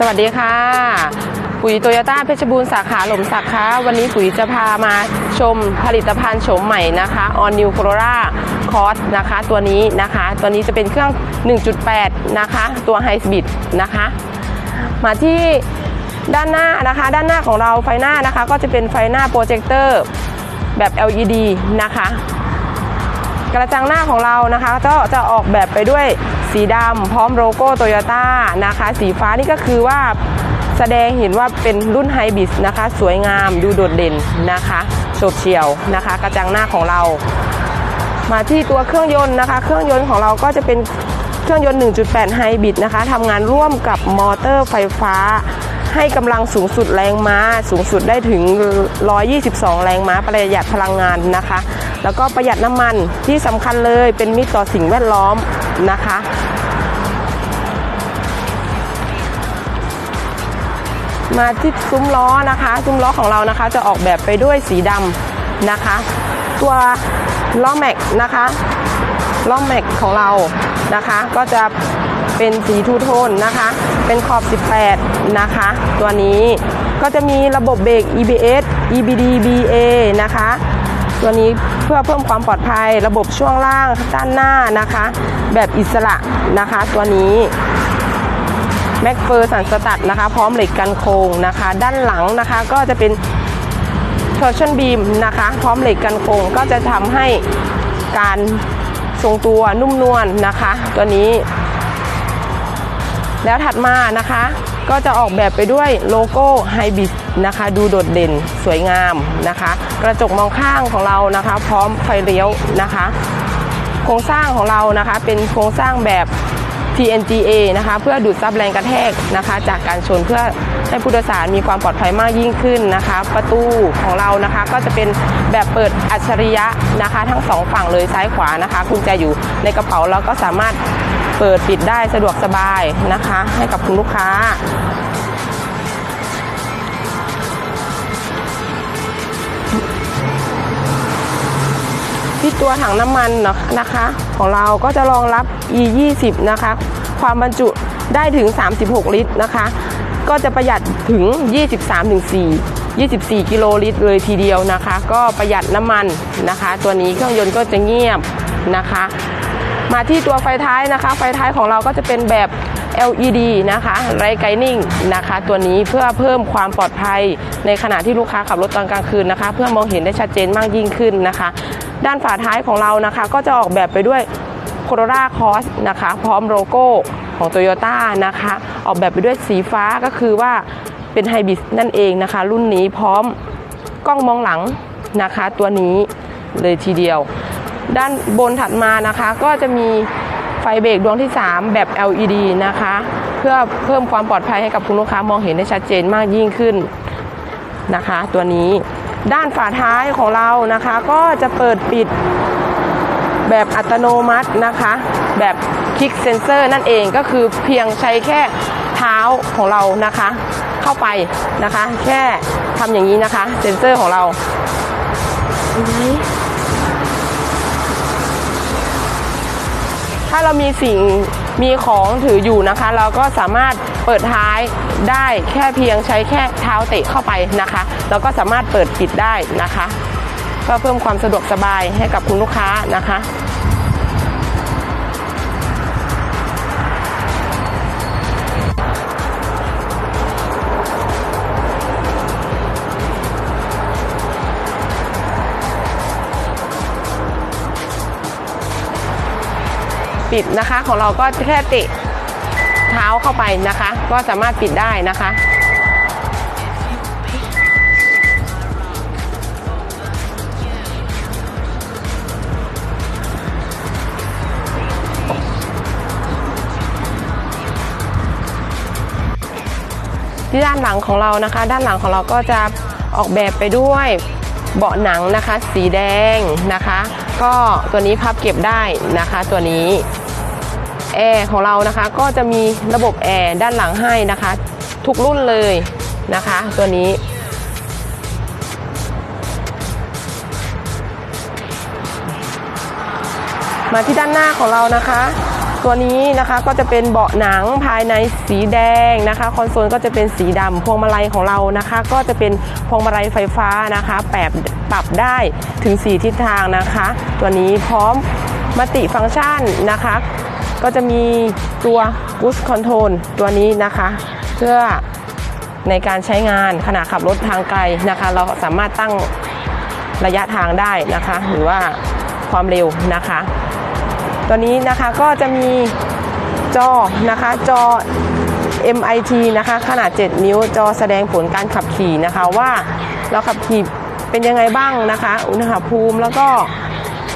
สวัสดีค่ะ ปุ๋ยโตโยต้าเพชรบูรณ์สาขาหล่มสักค่ะวันนี้ปุ๋ยจะพามาชมผลิตภัณฑ์โฉมใหม่นะคะ All New Corolla Cross นะคะ ตัวนี้นะคะ ตัวนี้จะเป็นเครื่อง 1.8 นะคะ ตัว High Speed นะคะ มาที่ด้านหน้านะคะ ด้านหน้าของเราไฟหน้านะคะ ก็จะเป็นไฟหน้าโปรเจคเตอร์แบบ LED นะคะ กระจังหน้าของเรานะคะก็จะออกแบบไปด้วยสีดำพร้อมโลโก้โตโยต้านะคะ สีฟ้านี่ก็คือว่าแสดงเห็นว่าเป็นรุ่นไฮบริดนะคะ สวยงามดูโดดเด่นนะคะโฉบเฉี่ยวนะคะ กระจังหน้าของเรา มาที่ตัวเครื่องยนต์นะคะ เครื่องยนต์ของเราก็จะเป็นเครื่องยนต์ 1.8 ไฮบริดนะคะทำงานร่วมกับมอเตอร์ไฟฟ้า ให้กำลังสูงสุดแรงม้าสูงสุดได้ถึง 122 แรงม้าประหยัดพลังงานนะคะ แล้วก็ประหยัดน้ำมันที่สำคัญเลยเป็นมิตรต่อสิ่งแวดล้อมนะคะมาที่ซุ้มล้อนะคะ ซุ้มล้อของเรานะคะ จะออกแบบไปด้วยสีดำนะคะ ตัวล้อแม็กนะคะล้อแม็กของเรานะคะ ก็จะ เป็นสีทูโทนนะคะ เป็นขอบ 18 นะคะ ตัวนี้ก็จะมีระบบเบรก EBS EBD BA นะคะ ตัวนี้เพื่อเพิ่มความปลอดภัย ระบบช่วงล่างด้านหน้านะคะ แบบอิสระนะคะ ตัวนี้แม็กเฟอร์สันสตัดนะคะ พร้อมเหล็กกันโค้งนะคะ ด้านหลังนะคะก็จะเป็น torsion beam นะคะ พร้อมเหล็กกันโค้งก็จะทำให้การทรงตัวนุ่มนวลนะคะ ตัวนี้ แล้วถัดมานะคะก็จะออกแบบไปด้วยโลโก้ไฮบริดนะคะ ดูโดดเด่นสวยงามนะคะ กระจกมองข้างของเรานะคะ พร้อมไฟเลี้ยวนะคะ โครงสร้างของเรานะคะ เป็นโครงสร้างแบบ TNGA นะคะ เพื่อดูดซับแรงกระแทกนะคะ จากการชนเพื่อให้ผู้โดยสารมีความปลอดภัยมากยิ่งขึ้นนะคะ ประตูของเรานะคะก็จะเป็นแบบเปิดอัจฉริยะนะคะ ทั้งสองฝั่งเลยซ้ายขวานะคะกุญแจอยู่ในกระเป๋าเราก็สามารถ เปิดปิดได้สะดวกสบายนะคะ ให้กับคุณลูกค้าที่ตัวถังน้ำมันนะคะ ของเราก็จะรองรับ e 2 0นะคะ ความบรรจุได้ถึง 36 ลิตรนะคะ ก็จะประหยัดถึง 23-4 24 กิโลลิตรเลยทีเดียวนะคะ ก็ประหยัดน้ำมันนะคะ ตัวนี้เครื่องยนต์ก็จะเงียบนะคะ มาที่ตัวไฟท้ายนะคะ ไฟท้ายของเราก็จะเป็นแบบ LED นะคะไรไกนิ่งนะคะ ตัวนี้เพื่อเพิ่มความปลอดภัยในขณะที่ลูกค้าขับรถตอนกลางคืนนะคะ เพื่อมองเห็นได้ชัดเจนมากยิ่งขึ้นนะคะ ด้านฝาท้ายของเรานะคะ ก็จะออกแบบไปด้วย Corolla Cross นะคะ พร้อมโลโก้ของ Toyota นะคะ ออกแบบไปด้วยสีฟ้าก็คือว่าเป็นไฮบริดนั่นเองนะคะ รุ่นนี้พร้อมกล้องมองหลังนะคะ ตัวนี้เลยทีเดียว ด้านบนถัดมานะคะ ก็จะมีไฟเบรกดวงที่ 3 แบบ LED นะคะ เพื่อเพิ่มความปลอดภัยให้กับคุณลูกค้ามองเห็นได้ชัดเจนมากยิ่งขึ้นนะคะ ตัวนี้ด้านฝาท้ายของเรานะคะ ก็จะเปิดปิดแบบอัตโนมัตินะคะ แบบคลิกเซนเซอร์นั่นเองก็คือเพียงใช้แค่เท้าของเรานะคะ เข้าไปนะคะ แค่ทำอย่างนี้นะคะ เซนเซอร์ของเราเห็นไหม ถ้าเรามีสิ่งมีของถืออยู่นะคะ เราก็สามารถเปิดท้ายได้แค่เพียงใช้แค่เท้าเตะเข้าไปนะคะ เราก็สามารถเปิดปิดได้นะคะ ก็เพิ่มความสะดวกสบายให้กับคุณลูกค้านะคะ ปิดนะคะ ของเราก็แค่เตะเท้าเข้าไปนะคะ ก็สามารถปิดได้นะคะที่ด้านหลังของเรานะคะ ด้านหลังของเราก็จะออกแบบไปด้วยเบาะหนังนะคะ สีแดงนะคะ ก็ตัวนี้พับเก็บได้นะคะตัวนี้แอร์ของเรานะคะก็จะมีระบบแอร์ด้านหลังให้นะคะ ทุกรุ่นเลยนะคะ ตัวนี้ มาที่ด้านหน้าของเรานะคะ ตัวนี้นะคะก็จะเป็นเบาะหนังภายในสีแดงนะคะ คอนโซลก็จะเป็นสีดำพวงมาลัยของเรานะคะ ก็จะเป็น พวงมาลัยไฟฟ้านะคะแปรปรับได้ถึง 4 ทิศทางนะคะ ตัวนี้พร้อมมัติฟังก์ชันนะคะ ก็จะมีตัว Boost Control ตัวนี้นะคะ เพื่อในการใช้งานขณะขับรถทางไกลนะคะ เราสามารถตั้งระยะทางได้นะคะ หรือว่าความเร็วนะคะ ตัวนี้นะคะก็จะมีจอนะคะจอ MIT นะคะ ขนาด 7 นิ้วจอแสดงผลการขับขี่นะคะว่าเราขับขี่เป็นยังไงบ้างนะคะ อุณหภูมิแล้วก็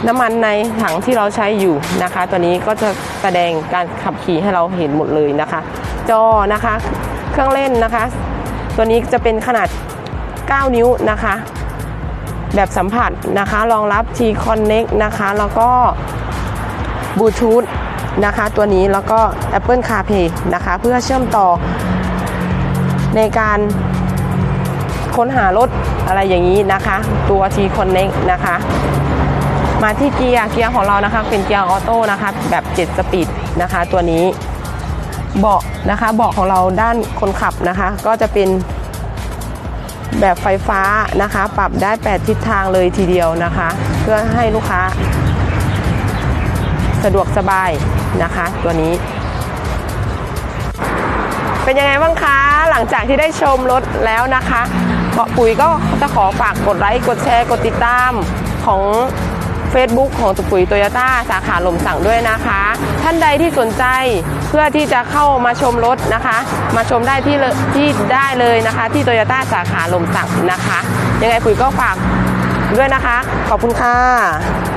น้ำมันในถังที่เราใช้อยู่นะคะ ตัวนี้ก็จะแสดงการขับขี่ให้เราเห็นหมดเลยนะคะ จอนะคะเครื่องเล่นนะคะ ตัวนี้จะเป็นขนาด 9 นิ้วนะคะ แบบสัมผัสนะคะรองรับ T Connect นะคะ แล้วก็บลูทูธ นะคะ ตัวนี้แล้วก็ Apple CarPlay นะคะ เพื่อเชื่อมต่อในการค้นหารถอะไรอย่างนี้นะคะ ตัว T Connect นะคะ มาที่เกียร์เกียร์ของเรานะคะ เป็นเกียร์ออโต้นะคะ แบบ 7 สปีดนะคะ ตัวนี้เบาะนะคะเบาะของเราด้านคนขับนะคะ ก็จะเป็นแบบไฟฟ้านะคะ ปรับได้ 8 ทิศทางเลยทีเดียวนะคะ เพื่อให้ลูกค้า สะดวกสบายนะคะ ตัวนี้ เป็นยังไงบ้างคะ หลังจากที่ได้ชมรถแล้วนะคะเกาะปุ๋ยก็จะขอฝากกดไลค์ กดแชร์ กดติดตามของ Facebook ของตุปุ๋ยโตโยต้าสาขาลมสั่งด้วยนะคะ ท่านใดที่สนใจเพื่อที่จะเข้ามาชมรถนะคะ มาชมได้ที่ที่ได้เลยนะคะ ที่โตโยต้าสาขาลมสั่งนะคะ ยังไงปุ๋ยก็ฝากด้วยนะคะ ขอบคุณค่ะ